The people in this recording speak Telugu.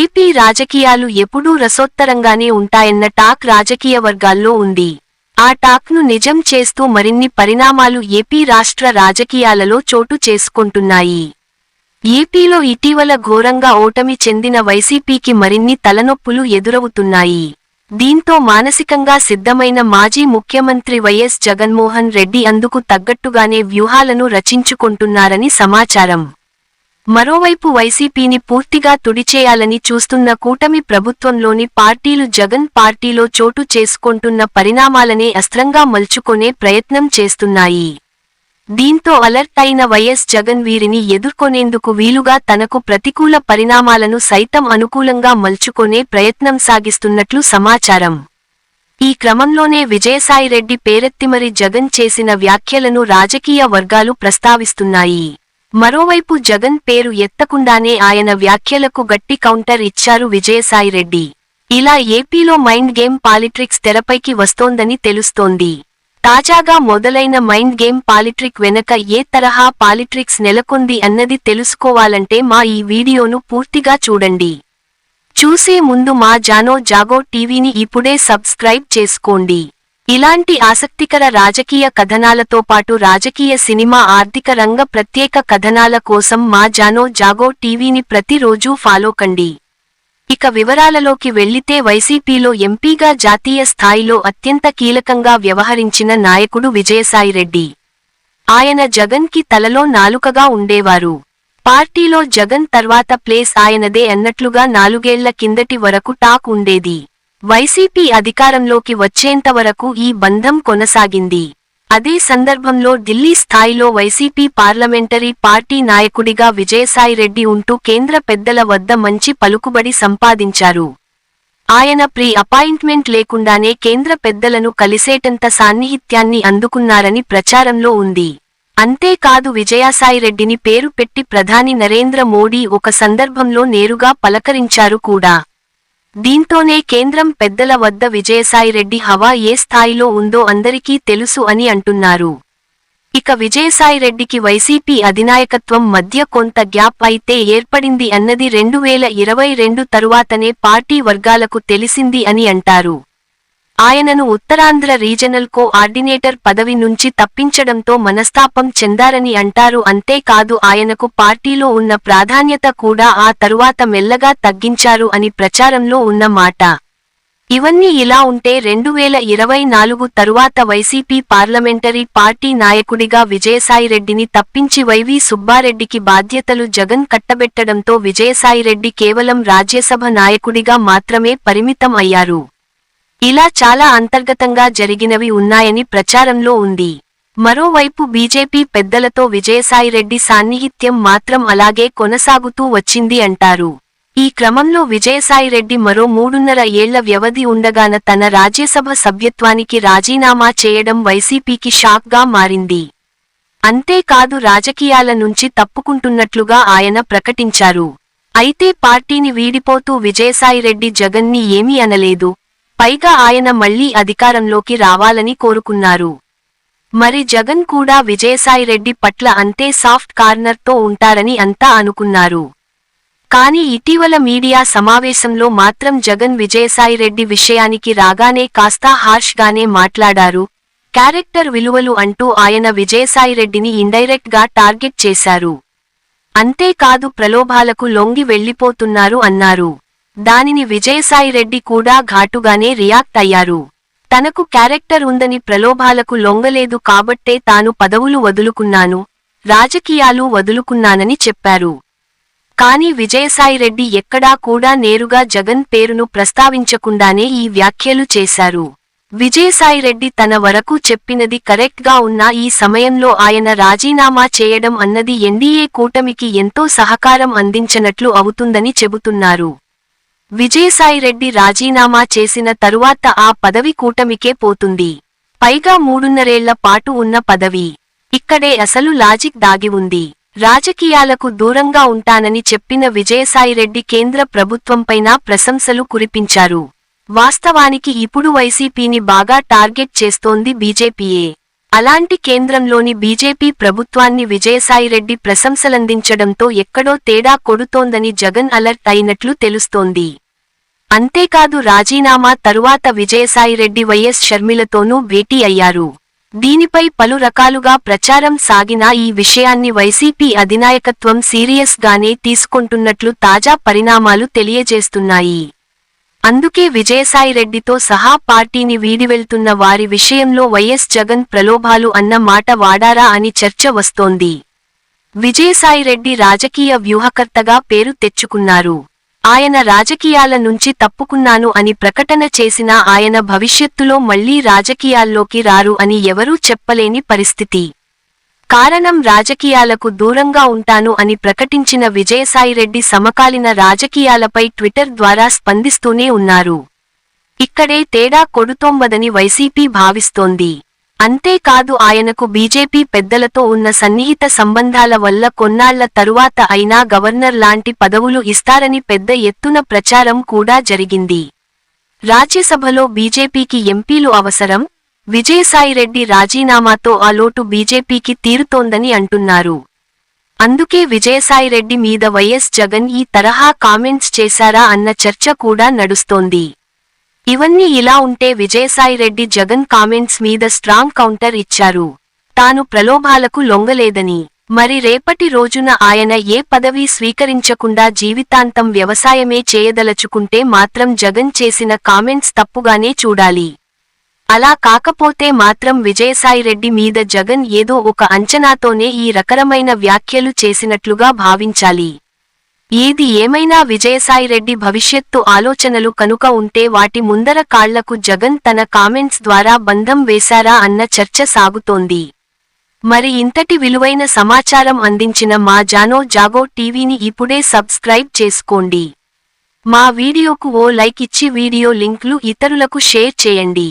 ఏపీ రాజకీయాలు ఎప్పుడూ రసోత్తరంగానే ఉంటాయన్న టాక్ రాజకీయ వర్గాల్లో ఉంది. ఆ టాక్ను నిజం చేస్తూ మరిన్ని పరిణామాలు ఏపీ రాష్ట్ర రాజకీయాలలో చోటు చేసుకుంటున్నాయి. ఏపీలో ఇటీవల ఘోరంగా ఓటమి చెందిన వైసీపీకి మరిన్ని తలనొప్పులు ఎదురవుతున్నాయి. దీంతో మానసికంగా సిద్ధమైన మాజీ ముఖ్యమంత్రి వైఎస్ జగన్మోహన్ రెడ్డి అందుకు తగ్గట్టుగానే వ్యూహాలను రచించుకుంటున్నారని సమాచారం. మరోవైపు వైసీపీని పూర్తిగా తుడిచేయాలని చూస్తున్న కూటమి ప్రభుత్వంలోని పార్టీలు జగన్ పార్టీలో చోటు చేసుకుంటున్న పరిణామాలనే అస్త్రంగా మలుచుకునే ప్రయత్నం చేస్తున్నాయి. దీంతో అలర్ట్ అయిన వైఎస్ జగన్ వీరిని ఎదుర్కొనేందుకు వీలుగా తనకు ప్రతికూల పరిణామాలను సైతం అనుకూలంగా మలుచుకునే ప్రయత్నం సాగిస్తున్నట్లు సమాచారం. ఈ క్రమంలోనే విజయసాయిరెడ్డి పేరెత్తిమరి జగన్ చేసిన వ్యాఖ్యలను రాజకీయ వర్గాలు ప్రస్తావిస్తున్నాయి. మరోవైపు జగన్ పేరు ఎత్తకుండానే ఆయన వ్యాఖ్యలకు గట్టి కౌంటర్ ఇచ్చారు విజయసాయిరెడ్డి ఇలా ఏపీలో మైండ్ గేమ్ పాలిట్రిక్స్ తెరపైకి వస్తోందని తెలుస్తోంది. తాజాగా మొదలైన మైండ్ గేమ్ పాలిట్రిక్ వెనక ఏ తరహా పాలిట్రిక్స్ నెలకొంది అన్నది తెలుసుకోవాలంటే మా ఈ వీడియోను పూర్తిగా చూడండి. చూసే ముందు మా జానో జాగో టీవీని ఇప్పుడే సబ్స్క్రైబ్ చేసుకోండి. ఇలాంటి ఆసక్తికర రాజకీయ కథనాలతో పాటు రాజకీయ సినిమా ఆర్థిక రంగ ప్రత్యేక కథనాల కోసం మా జానో జాగో టీవీని ప్రతిరోజూ ఫాలో కండి. ఇక వివరాలలోకి వెళ్ళితే వైసీపీలో ఎంపీగా జాతీయ స్థాయిలో అత్యంత కీలకంగా వ్యవహరించిన నాయకుడు విజయసాయిరెడ్డి ఆయన జగన్కి తలలో నాలుకగా ఉండేవారు. పార్టీలో జగన్ తర్వాత ప్లేస్ ఆయనదే అన్నట్లుగా నాలుగేళ్ళ కిందటి వరకు టాక్ ఉండేది. వైసీపీ అధికారంలోకి వచ్చేంత వరకు ఈ బంధం కొనసాగింది. అదే సందర్భంలో ఢిల్లీ స్థాయిలో వైసీపీ పార్లమెంటరీ పార్టీ నాయకుడిగా విజయసాయిరెడ్డి ఉంటూ కేంద్ర పెద్దల వద్ద మంచి పలుకుబడి సంపాదించారు. ఆయన ప్రీ అపాయింట్మెంట్ లేకుండానే కేంద్ర పెద్దలను కలిసేటంత సాన్నిహిత్యాన్ని అందుకున్నారని ప్రచారంలో ఉంది. అంతేకాదు విజయసాయిరెడ్డిని పేరు పెట్టి ప్రధాని నరేంద్ర మోడీ ఒక సందర్భంలో నేరుగా పలకరించారు కూడా. దీంతోనే కేంద్రం పెద్దల వద్ద విజయసాయిరెడ్డి హవా ఏ స్థాయిలో ఉందో అందరికీ తెలుసు అని అంటున్నారు. ఇక విజయసాయిరెడ్డికి వైసీపీ అధినాయకత్వం మధ్య కొంత గ్యాప్ అయితే ఏర్పడింది అన్నది రెండు వేల ఇరవై రెండు తరువాతనే పార్టీ వర్గాలకు తెలిసింది అని అంటారు. ఆయనను ఉత్తరాంధ్ర రీజనల్ కో ఆర్డినేటర్ పదవి నుంచి తప్పించడంతో మనస్తాపం చెందారని అంటారు. అంతేకాదు ఆయనకు పార్టీలో ఉన్న ప్రాధాన్యత కూడా ఆ తరువాత మెల్లగా తగ్గించారు అని ప్రచారంలో ఉన్న మాట. ఇవన్నీ ఇలా ఉంటే రెండు వేల ఇరవై నాలుగు తరువాత వైసీపీ పార్లమెంటరీ పార్టీ నాయకుడిగా విజయసాయిరెడ్డిని తప్పించి వైవి సుబ్బారెడ్డికి బాధ్యతలు జగన్ కట్టబెట్టడంతో విజయసాయిరెడ్డి కేవలం రాజ్యసభ నాయకుడిగా మాత్రమే పరిమితం అయ్యారు. ఇలా చాలా అంతర్గతంగా జరిగినవి ఉన్నాయని ప్రచారంలో ఉంది. మరోవైపు బీజేపీ పెద్దలతో విజయసాయిరెడ్డి సాన్నిహిత్యం మాత్రం అలాగే కొనసాగుతూ వచ్చింది అంటారు. ఈ క్రమంలో విజయసాయిరెడ్డి మరో మూడున్నర ఏళ్ళ వ్యవధి ఉండగాన తన రాజ్యసభ సభ్యత్వానికి రాజీనామా చేయడం వైసీపీకి షాక్గా మారింది. అంతేకాదు రాజకీయాల నుంచి తప్పుకుంటున్నట్లుగా ఆయన ప్రకటించారు. అయితే పార్టీని వీడిపోతూ విజయసాయిరెడ్డి జగన్ని ఏమీ అనలేదు పైగా ఆయన మళ్ళీ అధికారంలోకి రావాలని కోరుకున్నారు. మరి జగన్ కూడా విజయసాయిరెడ్డి పట్ల అంతే సాఫ్ట్ కార్నర్తో ఉంటారని అంతా అనుకున్నారు. కానీ ఇటీవల మీడియా సమావేశంలో మాత్రం జగన్ విజయసాయిరెడ్డి విషయానికి రాగానే కాస్తా హార్ష్గానే మాట్లాడారు. క్యారెక్టర్ విలువలు అంటూ ఆయన విజయసాయిరెడ్డిని ఇండైరెక్ట్గా టార్గెట్ చేశారు. అంతేకాదు ప్రలోభాలకు లొంగి వెళ్ళిపోతున్నారు అన్నారు. దానిని విజయసాయిరెడ్డి కూడా ఘాటుగానే రియాక్ట్ అయ్యారు. తనకు క్యారెక్టర్ ఉందని ప్రలోభాలకు లొంగలేదు కాబట్టే తాను పదవులు వదులుకున్నాను రాజకీయాలు వదులుకున్నానని చెప్పారు. కాని విజయసాయిరెడ్డి ఎక్కడా కూడా నేరుగా జగన్ పేరును ప్రస్తావించకుండానే ఈ వ్యాఖ్యలు చేశారు. విజయసాయిరెడ్డి తన వరకు చెప్పినది కరెక్ట్గా ఉన్న ఈ సమయంలో ఆయన రాజీనామా చేయడం అన్నది ఎన్డీఏ కూటమికి ఎంతో సహకారం అందించనట్లు అవుతుందని చెబుతున్నారు. విజయసాయిరెడ్డి రాజీనామా చేసిన తరువాత ఆ పదవి కూటమికే పోతుంది. పైగా మూడున్నరేళ్ళ పాటు ఉన్న పదవి. ఇక్కడే అసలు లాజిక్ దాగి ఉంది. రాజకీయాలకు దూరంగా ఉంటానని చెప్పిన విజయసాయిరెడ్డి కేంద్ర ప్రభుత్వంపైనా ప్రశంసలు కురిపించారు. వాస్తవానికి ఇప్పుడు వైసీపీని బాగా టార్గెట్ చేస్తోంది బీజేపీయే. అలాంటి కేంద్రంలోని బీజేపీ ప్రభుత్వాన్ని విజయసాయిరెడ్డి ప్రశంసలందించడంతో ఎక్కడో తేడా కొడుతోందని జగన్ అలర్ట్ అయినట్లు తెలుస్తోంది. అంతేకాదు రాజీనామా తరువాత విజయసాయిరెడ్డి వైఎస్ షర్మిలతోనూ భేటీ అయ్యారు. దీనిపై పలు రకాలుగా ప్రచారం సాగినా ఈ విషయాన్ని వైసీపీ అధినాయకత్వం సీరియస్ గానే తీసుకుంటున్నట్లు తాజా పరిణామాలు తెలియజేస్తున్నాయి. అందుకే విజయసాయిరెడ్డితో సహా పార్టీని వీడివెళ్తున్న వారి విషయంలో వైఎస్ జగన్ ప్రలోభాలు అన్న మాట వాడారా అని చర్చ వస్తోంది. విజయసాయిరెడ్డి రాజకీయ వ్యూహకర్తగా పేరు తెచ్చుకున్నారు. ఆయన రాజకీయాల నుంచి తప్పుకున్నాను అని ప్రకటన చేసినా ఆయన భవిష్యత్తులో మళ్ళీ రాజకీయాల్లోకి రారు అని ఎవరూ చెప్పలేని పరిస్థితి. కారణం రాజకీయాలకు దూరంగా ఉంటాను అని ప్రకటించిన విజయసాయిరెడ్డి సమకాలీన రాజకీయాలపై ట్విట్టర్ ద్వారా స్పందిస్తూనే ఉన్నారు. ఇక్కడే తేడా కొడుతోంబదని వైసీపీ భావిస్తోంది. అంతేకాదు ఆయనకు బీజేపీ పెద్దలతో ఉన్న సన్నిహిత సంబంధాల వల్ల కొన్నాళ్ళ తరువాత అయినా గవర్నర్ లాంటి పదవులు ఇస్తారని పెద్ద ఎత్తున ప్రచారం కూడా జరిగింది. రాజ్యసభలో బీజేపీకి ఎంపీలు అవసరం? విజయసాయిరెడ్డి రాజీనామాతో ఆ లోటు బీజేపీకి తీరుతోందని అంటున్నారు. అందుకే విజయసాయిరెడ్డి మీద వైఎస్ జగన్ ఈ తరహా కామెంట్స్ చేశారా అన్న చర్చ కూడా నడుస్తోంది. ఇవన్నీ ఇలా ఉంటే విజయసాయిరెడ్డి జగన్ కామెంట్స్ మీద స్ట్రాంగ్ కౌంటర్ ఇచ్చారు. తాను ప్రలోభాలకు లొంగలేదని. మరి రేపటి రోజున ఆయన ఏ పదవి స్వీకరించకుండా జీవితాంతం వ్యవసాయమే చేయదలచుకుంటే మాత్రం జగన్ చేసిన కామెంట్స్ తప్పుగానే చూడాలి. అలా కాకపోతే మాత్రం విజయసాయిరెడ్డి మీద జగన్ ఏదో ఒక అంచనాతోనే ఈ రకరమైన వ్యాఖ్యలు చేసినట్లుగా భావించాలి. ఏది ఏమైనా విజయసాయిరెడ్డి భవిష్యత్తు ఆలోచనలు కనుక ఉంటే వాటి ముందర కాళ్ళకు జగన్ తన కామెంట్స్ ద్వారా బంధం వేశారా అన్న చర్చ సాగుతోంది. మరి ఇంతటి విలువైన సమాచారం అందించిన మా జానో జాగో టీవీని ఇప్పుడే సబ్స్క్రైబ్ చేసుకోండి. మా వీడియోకు ఓ లైక్ ఇచ్చి వీడియో లింక్లు ఇతరులకు షేర్ చేయండి.